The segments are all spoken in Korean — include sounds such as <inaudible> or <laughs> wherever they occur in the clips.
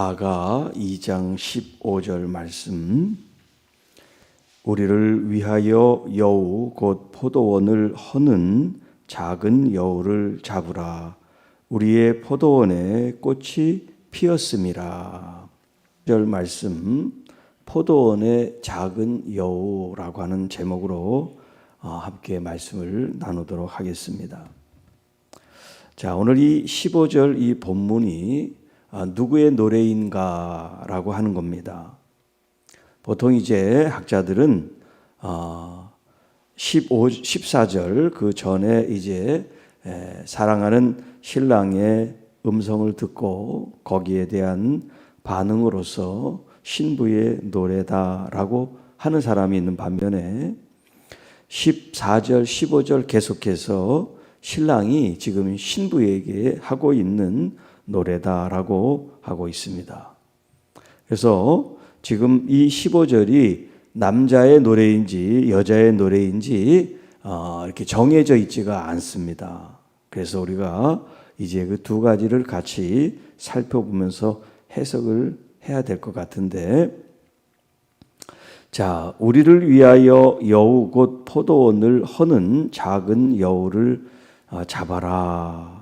아가 2장 15절 말씀. 우리를 위하여 여우 곧 포도원을 허는 작은 여우를 잡으라. 우리의 포도원에 꽃이 피었음이라. 절 말씀. 포도원의 작은 여우라고 하는 제목으로 어, 함께 말씀을 나누도록 하겠습니다. 자, 오늘 이 15절 이 본문이 아, 누구의 노래인가라고 하는 겁니다. 보통 이제 학자들은 어, 15, 14절 그 전에 이제 에, 사랑하는 신랑의 음성을 듣고 거기에 대한 반응으로서 신부의 노래다라고 하는 사람이 있는 반면에 14절, 15절 계속해서 신랑이 지금 신부에게 하고 있는 노래다라고 하고 있습니다. 그래서 지금 이 15절이 남자의 노래인지 여자의 노래인지 어, 이렇게 정해져 있지가 않습니다. 그래서 우리가 이제 그 두 가지를 같이 살펴보면서 해석을 해야 될 것 같은데 자, 우리를 위하여 여우 곧 포도원을 허는 작은 여우를 어, 잡아라.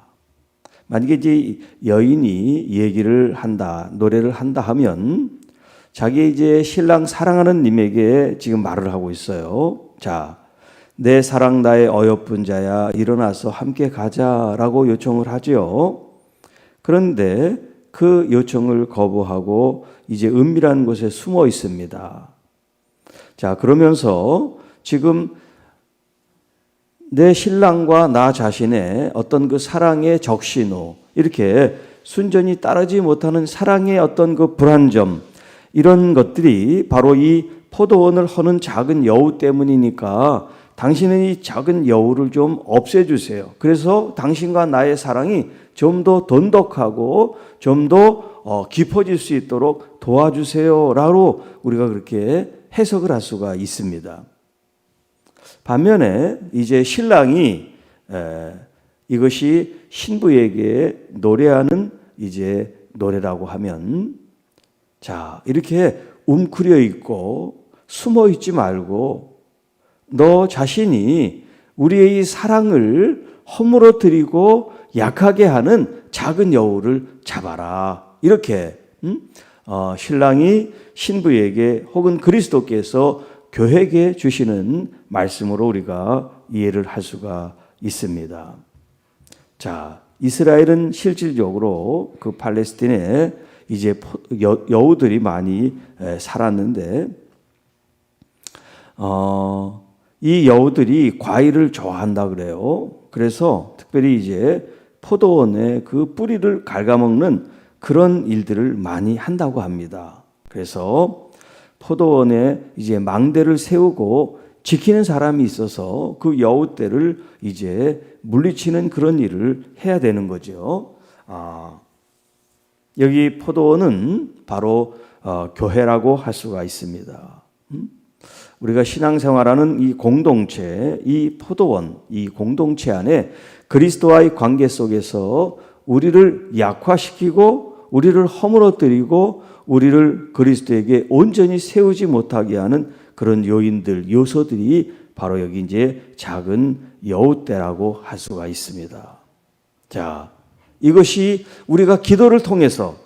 만약에 이제 여인이 얘기를 한다, 노래를 한다 하면 자기 이제 신랑 사랑하는 님에게 지금 말을 하고 있어요. 자, 내 사랑 나의 어여쁜 자야 일어나서 함께 가자라고 요청을 하죠. 그런데 그 요청을 거부하고 이제 은밀한 곳에 숨어 있습니다. 자, 그러면서 지금 내 신랑과 나 자신의 어떤 그 사랑의 적신호, 이렇게 순전히 따르지 못하는 사랑의 어떤 그 불안점, 이런 것들이 바로 이 포도원을 허는 작은 여우 때문이니까 당신은 이 작은 여우를 좀 없애주세요. 그래서 당신과 나의 사랑이 좀 더 돈독하고 좀더 어, 깊어질 수 있도록 도와주세요. 라고 우리가 그렇게 해석을 할 수가 있습니다. 반면에 이제 신랑이 에, 이것이 신부에게 노래하는 이제 노래라고 하면 자, 이렇게 웅크려 있고 숨어 있지 말고 너 자신이 우리의 이 사랑을 허물어뜨리고 약하게 하는 작은 여우를 잡아라. 이렇게 음? 어, 신랑이 신부에게 혹은 그리스도께서 교회에 주시는 말씀으로 우리가 이해를 할 수가 있습니다. 자, 이스라엘은 실질적으로 그 팔레스틴에 이제 여, 여우들이 많이 살았는데, 어, 이 여우들이 과일을 좋아한다 그래요. 그래서 특별히 이제 포도원의 그 뿌리를 갉아먹는 그런 일들을 많이 한다고 합니다. 그래서 포도원에 이제 망대를 세우고 지키는 사람이 있어서 그 여우 떼를 이제 물리치는 그런 일을 해야 되는 거죠. 아, 여기 포도원은 바로 어, 교회라고 할 수가 있습니다. 음? 우리가 신앙생활하는 이 공동체, 이 포도원, 이 공동체 안에 그리스도와의 관계 속에서 우리를 약화시키고 우리를 허물어뜨리고 우리를 그리스도에게 온전히 세우지 못하게 하는 그런 요인들, 요소들이 바로 여기 이제 작은 여우떼라고 할 수가 있습니다. 자, 이것이 우리가 기도를 통해서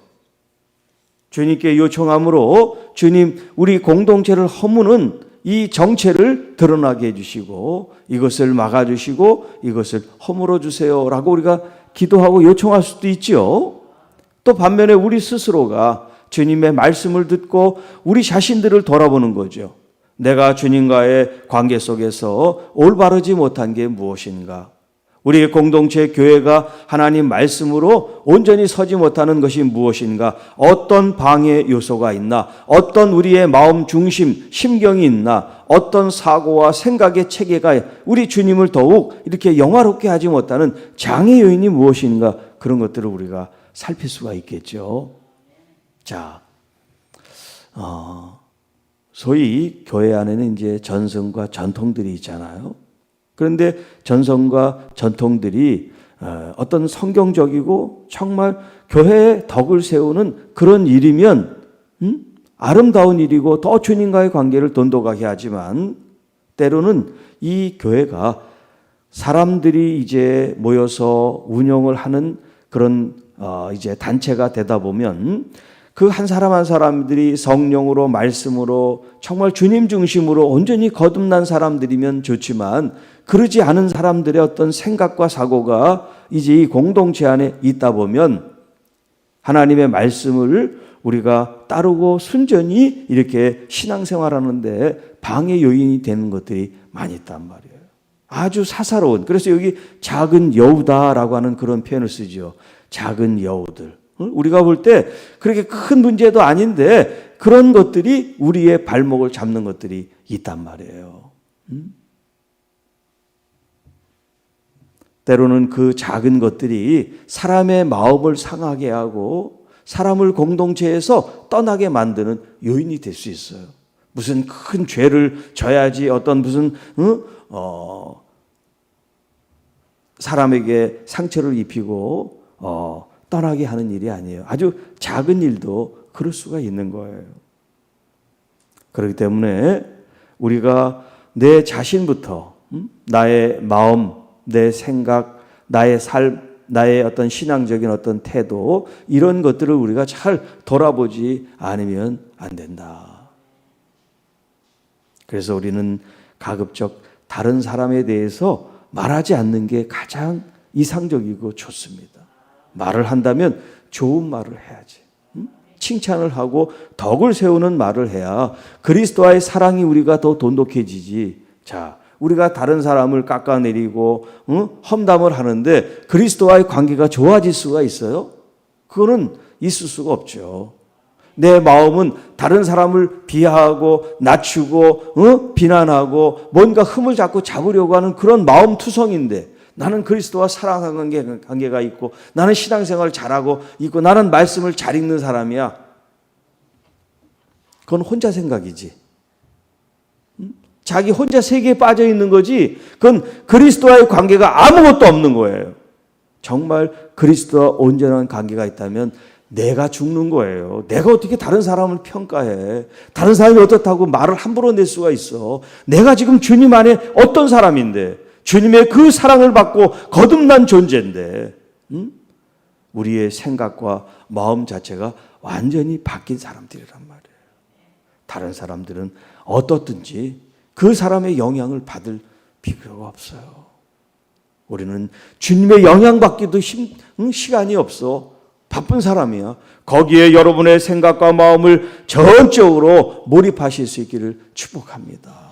주님께 요청함으로 주님, 우리 공동체를 허무는 이 정체를 드러나게 해주시고 이것을 막아주시고 이것을 허물어 주세요라고 우리가 기도하고 요청할 수도 있지요. 또 반면에 우리 스스로가 주님의 말씀을 듣고 우리 자신들을 돌아보는 거죠. 내가 주님과의 관계 속에서 올바르지 못한 게 무엇인가? 우리의 공동체 교회가 하나님 말씀으로 온전히 서지 못하는 것이 무엇인가? 어떤 방해 요소가 있나? 어떤 우리의 마음 중심, 심경이 있나? 어떤 사고와 생각의 체계가 우리 주님을 더욱 이렇게 영화롭게 하지 못하는 장애 요인이 무엇인가? 그런 것들을 우리가 살필 수가 있겠죠. 자, 어, 소위 교회 안에는 이제 전성과 전통들이 있잖아요. 그런데 전성과 전통들이 어, 어떤 성경적이고 정말 교회의 덕을 세우는 그런 일이면 음? 아름다운 일이고 더 주님과의 관계를 돈독하게 하지만 때로는 이 교회가 사람들이 이제 모여서 운영을 하는 그런 어 이제 단체가 되다 보면 그 한 사람 한 사람들이 성령으로 말씀으로 정말 주님 중심으로 온전히 거듭난 사람들이면 좋지만 그러지 않은 사람들의 어떤 생각과 사고가 이제 이 공동체 안에 있다 보면 하나님의 말씀을 우리가 따르고 순전히 이렇게 신앙생활하는데 방해 요인이 되는 것들이 많이 있단 말이에요. 아주 사사로운. 그래서 여기 작은 여우다라고 하는 그런 표현을 쓰죠. 작은 여우들. 우리가 볼 때 그렇게 큰 문제도 아닌데 그런 것들이 우리의 발목을 잡는 것들이 있단 말이에요. 음? 때로는 그 작은 것들이 사람의 마음을 상하게 하고 사람을 공동체에서 떠나게 만드는 요인이 될 수 있어요. 무슨 큰 죄를 져야지 어떤 무슨 어? 어, 사람에게 상처를 입히고 어, 떠나게 하는 일이 아니에요. 아주 작은 일도 그럴 수가 있는 거예요. 그렇기 때문에 우리가 내 자신부터 음? 나의 마음, 내 생각, 나의 삶, 나의 어떤 신앙적인 어떤 태도 이런 것들을 우리가 잘 돌아보지 않으면 안 된다. 그래서 우리는 가급적 다른 사람에 대해서 말하지 않는 게 가장 이상적이고 좋습니다. 말을 한다면 좋은 말을 해야지. 음? 칭찬을 하고 덕을 세우는 말을 해야 그리스도와의 사랑이 우리가 더 돈독해지지. 자, 우리가 다른 사람을 깎아내리고 응? 험담을 하는데 그리스도와의 관계가 좋아질 수가 있어요? 그거는 있을 수가 없죠. 내 마음은 다른 사람을 비하하고 낮추고 어? 비난하고 뭔가 흠을 잡고 잡으려고 하는 그런 마음 투성인데 나는 그리스도와 사랑하는 관계가 있고 나는 신앙생활을 잘하고 있고 나는 말씀을 잘 읽는 사람이야. 그건 혼자 생각이지. 자기 혼자 세계에 빠져 있는 거지. 그건 그리스도와의 관계가 아무것도 없는 거예요. 정말 그리스도와 온전한 관계가 있다면 내가 죽는 거예요. 내가 어떻게 다른 사람을 평가해? 다른 사람이 어떻다고 말을 함부로 낼 수가 있어? 내가 지금 주님 안에 어떤 사람인데, 주님의 그 사랑을 받고 거듭난 존재인데, 음? 우리의 생각과 마음 자체가 완전히 바뀐 사람들이란 말이에요. 다른 사람들은 어떻든지 그 사람의 영향을 받을 필요가 없어요. 우리는 주님의 영향받기도 심, 응? 시간이 없어. 바쁜 사람이야. 거기에 여러분의 생각과 마음을 전적으로 몰입하실 수 있기를 축복합니다.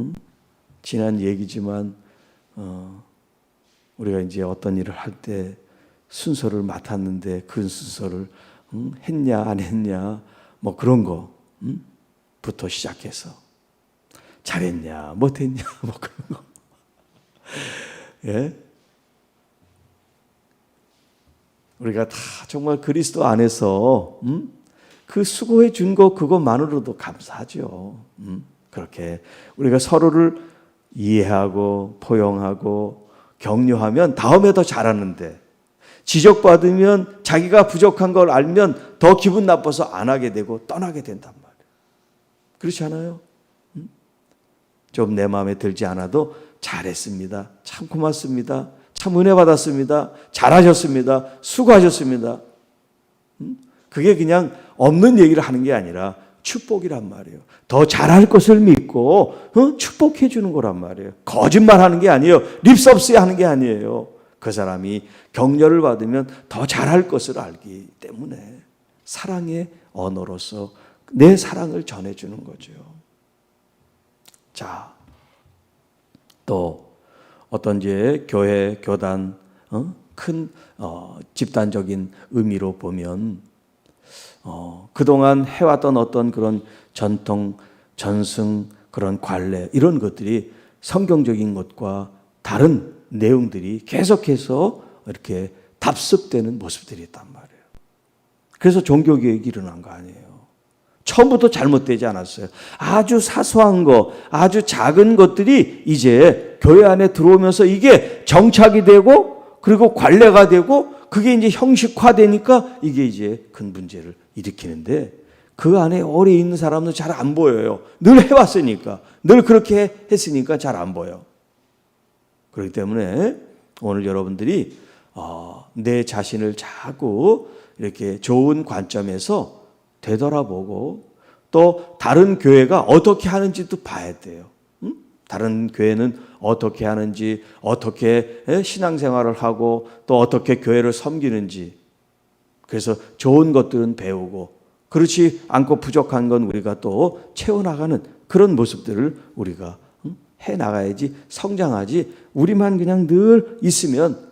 응? 지난 얘기지만 어, 우리가 이제 어떤 일을 할 때 순서를 맡았는데 그 순서를 응? 했냐 안 했냐 뭐 그런 거부터 시작해서 잘했냐 못했냐 <laughs> 뭐 그런 거 예. 우리가 다 정말 그리스도 안에서 음? 그 수고해 준 거 그것만으로도 감사하죠. 음? 그렇게 우리가 서로를 이해하고 포용하고 격려하면 다음에 더 잘하는데 지적받으면 자기가 부족한 걸 알면 더 기분 나빠서 안 하게 되고 떠나게 된단 말이에요. 그렇지 않아요? 음? 좀내 마음에 들지 않아도 잘했습니다. 참 고맙습니다. 참 은혜 받았습니다. 잘하셨습니다. 수고하셨습니다. 음? 그게 그냥 없는 얘기를 하는 게 아니라 축복이란 말이에요. 더 잘할 것을 믿고 어? 축복해 주는 거란 말이에요. 거짓말 하는 게 아니에요. 립서비스 하는 게 아니에요. 그 사람이 격려를 받으면 더 잘할 것을 알기 때문에 사랑의 언어로서 내 사랑을 전해주는 거죠. 자, 또 어떤 이제 교회, 교단, 어? 큰 어, 집단적인 의미로 보면 어, 그동안 해왔던 어떤 그런 전통, 전승, 그런 관례 이런 것들이 성경적인 것과 다른 내용들이 계속해서 이렇게 답습되는 모습들이 있단 말이에요. 그래서 종교개혁이 일어난 거 아니에요. 처음부터 잘못되지 않았어요. 아주 사소한 거, 아주 작은 것들이 이제 교회 안에 들어오면서 이게 정착이 되고 그리고 관례가 되고 그게 이제 형식화되니까 이게 이제 큰 문제를 일으키는데 그 안에 오래 있는 사람은 잘 안 보여요. 늘 해왔으니까. 늘 그렇게 했으니까 잘 안 보여. 그렇기 때문에 오늘 여러분들이 어, 내 자신을 자꾸 이렇게 좋은 관점에서 되돌아보고 또 다른 교회가 어떻게 하는지도 봐야 돼요. 응? 다른 교회는 어떻게 하는지, 어떻게 예, 신앙생활을 하고 또 어떻게 교회를 섬기는지. 그래서 좋은 것들은 배우고 그렇지 않고 부족한 건 우리가 또 채워나가는 그런 모습들을 우리가 응? 해 나가야지 성장하지 우리만 그냥 늘 있으면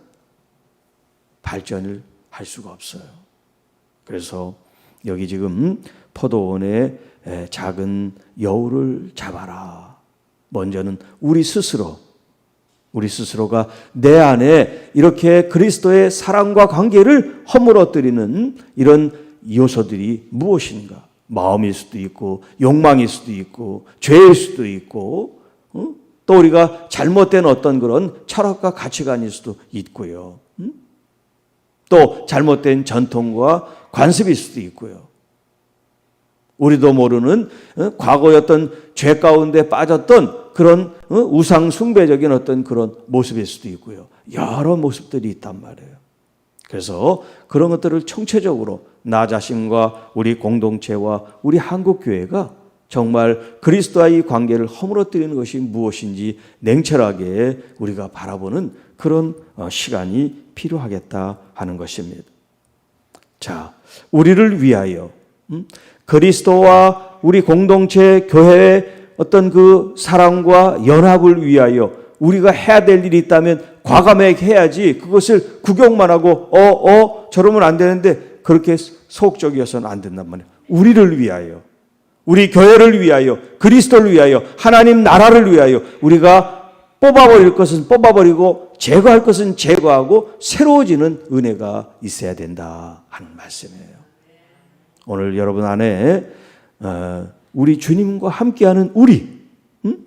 발전을 할 수가 없어요. 그래서 여기 지금 포도원에 작은 여우를 잡아라. 먼저는 우리 스스로 우리 스스로가 내 안에 이렇게 그리스도의 사랑과 관계를 허물어뜨리는 이런 요소들이 무엇인가? 마음일 수도 있고 욕망일 수도 있고 죄일 수도 있고 어? 또 우리가 잘못된 어떤 그런 철학과 가치관일 수도 있고요. 음? 또 잘못된 전통과 관습일 수도 있고요. 우리도 모르는 어, 과거였던 죄 가운데 빠졌던 그런 어, 우상 숭배적인 어떤 그런 모습일 수도 있고요. 여러 모습들이 있단 말이에요. 그래서 그런 것들을 총체적으로 나 자신과 우리 공동체와 우리 한국 교회가 정말 그리스도와의 관계를 허물어뜨리는 것이 무엇인지 냉철하게 우리가 바라보는 그런 어, 시간이 필요하겠다 하는 것입니다. 자, 우리를 위하여 음? 그리스도와 우리 공동체 교회의 어떤 그 사랑과 연합을 위하여 우리가 해야 될 일이 있다면 과감하게 해야지 그것을 구경만 하고 어, 어, 저러면 안 되는데 그렇게 소극적이어서는 안 된단 말이에요. 우리를 위하여, 우리 교회를 위하여, 그리스도를 위하여, 하나님 나라를 위하여 우리가 뽑아버릴 것은 뽑아버리고 제거할 것은 제거하고 새로워지는 은혜가 있어야 된다 하는 말씀이에요. 오늘 여러분 안에 어, 우리 주님과 함께하는 우리, 음?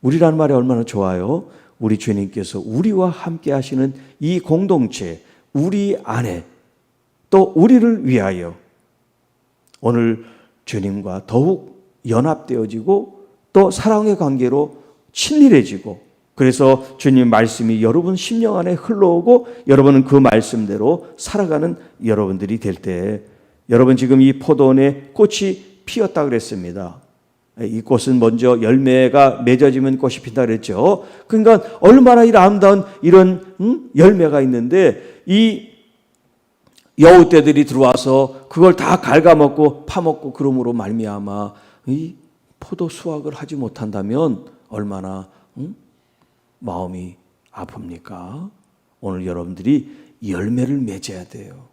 우리라는 말이 얼마나 좋아요. 우리 주님께서 우리와 함께하시는 이 공동체, 우리 안에 또 우리를 위하여 오늘 주님과 더욱 연합되어지고 또 사랑의 관계로 친밀해지고 그래서 주님 말씀이 여러분 심령 안에 흘러오고 여러분은 그 말씀대로 살아가는 여러분들이 될 때 여러분 지금 이 포도원에 꽃이 피었다 그랬습니다. 이 꽃은 먼저 열매가 맺어지면 꽃이 핀다 그랬죠. 그러니까 얼마나 이 아름다운 이런 음? 열매가 있는데 이 여우 떼들이 들어와서 그걸 다 갉아먹고 파먹고 그러므로 말미암아 이 포도 수확을 하지 못한다면 얼마나 음? 마음이 아픕니까? 오늘 여러분들이 열매를 맺어야 돼요.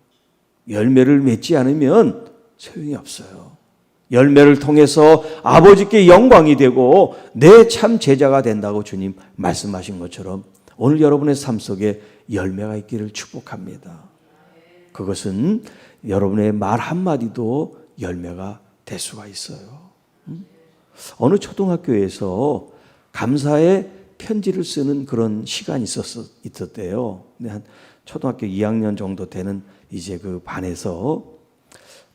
열매를 맺지 않으면 소용이 없어요. 열매를 통해서 아버지께 영광이 되고 내 참 제자가 된다고 주님 말씀하신 것처럼 오늘 여러분의 삶 속에 열매가 있기를 축복합니다. 그것은 여러분의 말 한마디도 열매가 될 수가 있어요. 음? 어느 초등학교에서 감사의 편지를 쓰는 그런 시간이 있었, 있었대요. 한 초등학교 2학년 정도 되는 이제 그 반에서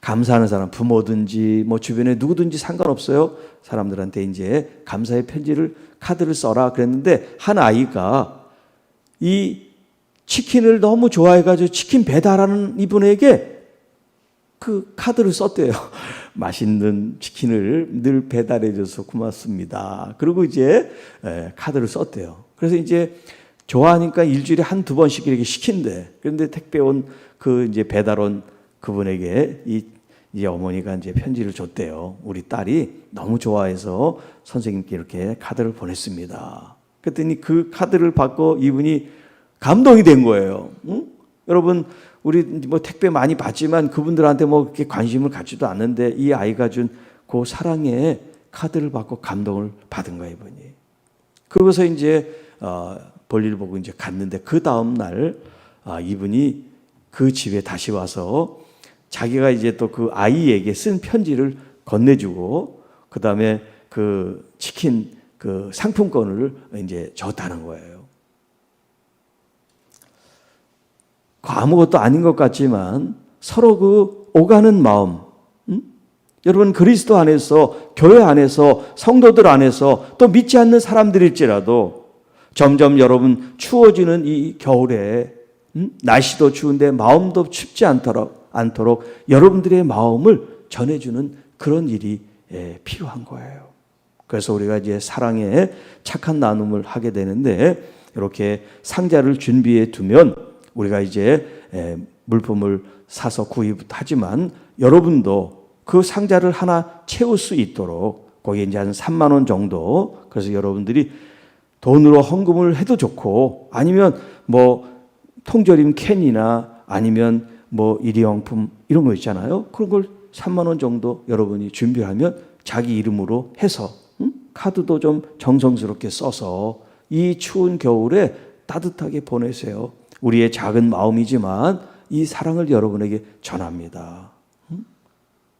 감사하는 사람, 부모든지 뭐 주변에 누구든지 상관없어요. 사람들한테 이제 감사의 편지를 카드를 써라 그랬는데 한 아이가 이 치킨을 너무 좋아해가지고 치킨 배달하는 이분에게 그 카드를 썼대요. <laughs> 맛있는 치킨을 늘 배달해줘서 고맙습니다. 그리고 이제 카드를 썼대요. 그래서 이제 좋아하니까 일주일에 한 두 번씩 이렇게 시킨대. 그런데 택배 온 그 이제 배달 온 그분에게 이 이제 어머니가 이제 편지를 줬대요. 우리 딸이 너무 좋아해서 선생님께 이렇게 카드를 보냈습니다. 그랬더니 그 카드를 받고 이분이 감동이 된 거예요. 응? 여러분 우리 뭐 택배 많이 받지만 그분들한테 뭐 그렇게 관심을 갖지도 않는데 이 아이가 준 그 사랑의 카드를 받고 감동을 받은 거예요, 이분이. 그러고서 이제 어, 볼일 보고 이제 갔는데 그 다음 날 아, 이분이 그 집에 다시 와서 자기가 이제 또 그 아이에게 쓴 편지를 건네주고 그 다음에 그 치킨 그 상품권을 이제 줬다는 거예요. 그 아무것도 아닌 것 같지만 서로 그 오가는 마음, 음? 여러분 그리스도 안에서 교회 안에서 성도들 안에서 또 믿지 않는 사람들일지라도 점점 여러분 추워지는 이 겨울에 음? 날씨도 추운데 마음도 춥지 않도록 않도록 여러분들의 마음을 전해주는 그런 일이 예, 필요한 거예요. 그래서 우리가 이제 사랑의 착한 나눔을 하게 되는데 이렇게 상자를 준비해 두면 우리가 이제 예, 물품을 사서 구입하지만 여러분도 그 상자를 하나 채울 수 있도록 거기에 이제 한 3만 원 정도 그래서 여러분들이 돈으로 헌금을 해도 좋고 아니면 뭐 통조림 캔이나 아니면 뭐 일회용품 이런 거 있잖아요. 그런 걸 3만 원 정도 여러분이 준비하면 자기 이름으로 해서 응? 카드도 좀 정성스럽게 써서 이 추운 겨울에 따뜻하게 보내세요. 우리의 작은 마음이지만 이 사랑을 여러분에게 전합니다. 응?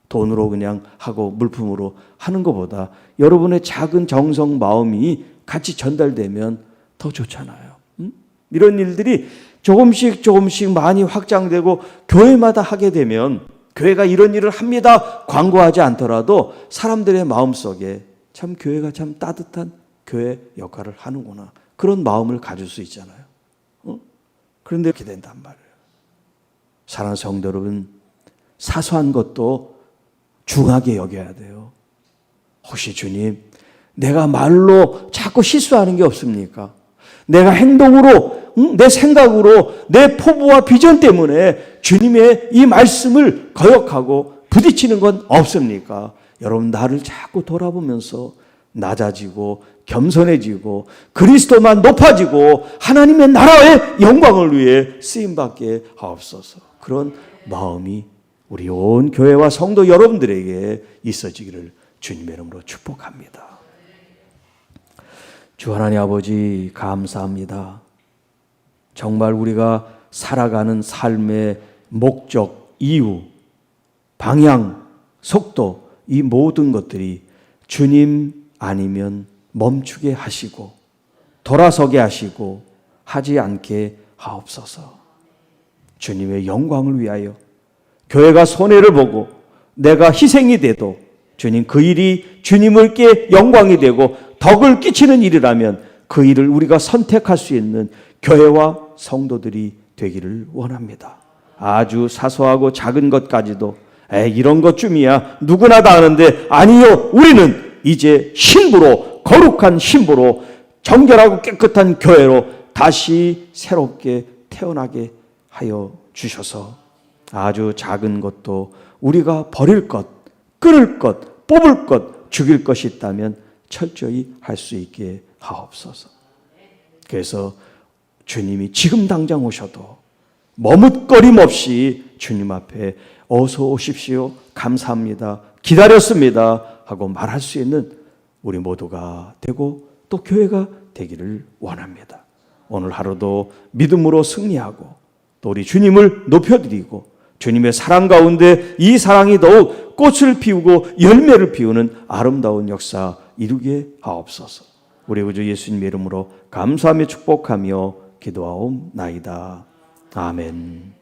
돈으로 그냥 하고 물품으로 하는 것보다 여러분의 작은 정성 마음이 같이 전달되면 더 좋잖아요. 응? 이런 일들이 조금씩 조금씩 많이 확장되고 교회마다 하게 되면 교회가 이런 일을 합니다. 광고하지 않더라도 사람들의 마음 속에 참 교회가 참 따뜻한 교회 역할을 하는구나. 그런 마음을 가질 수 있잖아요. 어? 그런데 이렇게 된단 말이에요. 사랑하는 성도 여러분, 사소한 것도 중하게 여겨야 돼요. 혹시 주님, 내가 말로 자꾸 실수하는 게 없습니까? 내가 행동으로, 응? 내 생각으로, 내 포부와 비전 때문에 주님의 이 말씀을 거역하고 부딪히는 건 없습니까? 여러분, 나를 자꾸 돌아보면서 낮아지고 겸손해지고 그리스도만 높아지고 하나님의 나라의 영광을 위해 쓰임받게 하옵소서. 그런 마음이 우리 온 교회와 성도 여러분들에게 있어지기를 주님의 이름으로 축복합니다. 주 하나님 아버지 감사합니다. 정말 우리가 살아가는 삶의 목적, 이유, 방향, 속도 이 모든 것들이 주님 아니면 멈추게 하시고 돌아서게 하시고 하지 않게 하옵소서. 주님의 영광을 위하여 교회가 손해를 보고 내가 희생이 돼도 주님 그 일이 주님을께 영광이 되고 덕을 끼치는 일이라면 그 일을 우리가 선택할 수 있는 교회와 성도들이 되기를 원합니다. 아주 사소하고 작은 것까지도 에 이런 것쯤이야 누구나 다 아는데 아니요 우리는 이제 신부로 거룩한 신부로 정결하고 깨끗한 교회로 다시 새롭게 태어나게 하여 주셔서 아주 작은 것도 우리가 버릴 것, 끊을 것, 뽑을 것, 죽일 것이 있다면 철저히 할 수 있게 하옵소서. 그래서 주님이 지금 당장 오셔도 머뭇거림 없이 주님 앞에 어서 오십시오. 감사합니다. 기다렸습니다. 하고 말할 수 있는 우리 모두가 되고 또 교회가 되기를 원합니다. 오늘 하루도 믿음으로 승리하고 또 우리 주님을 높여드리고 주님의 사랑 가운데 이 사랑이 더욱 꽃을 피우고 열매를 피우는 아름다운 역사 이루게 하옵소서. 우리 구주 예수님 이름으로 감사하며 축복하며 기도하옵나이다. 아멘.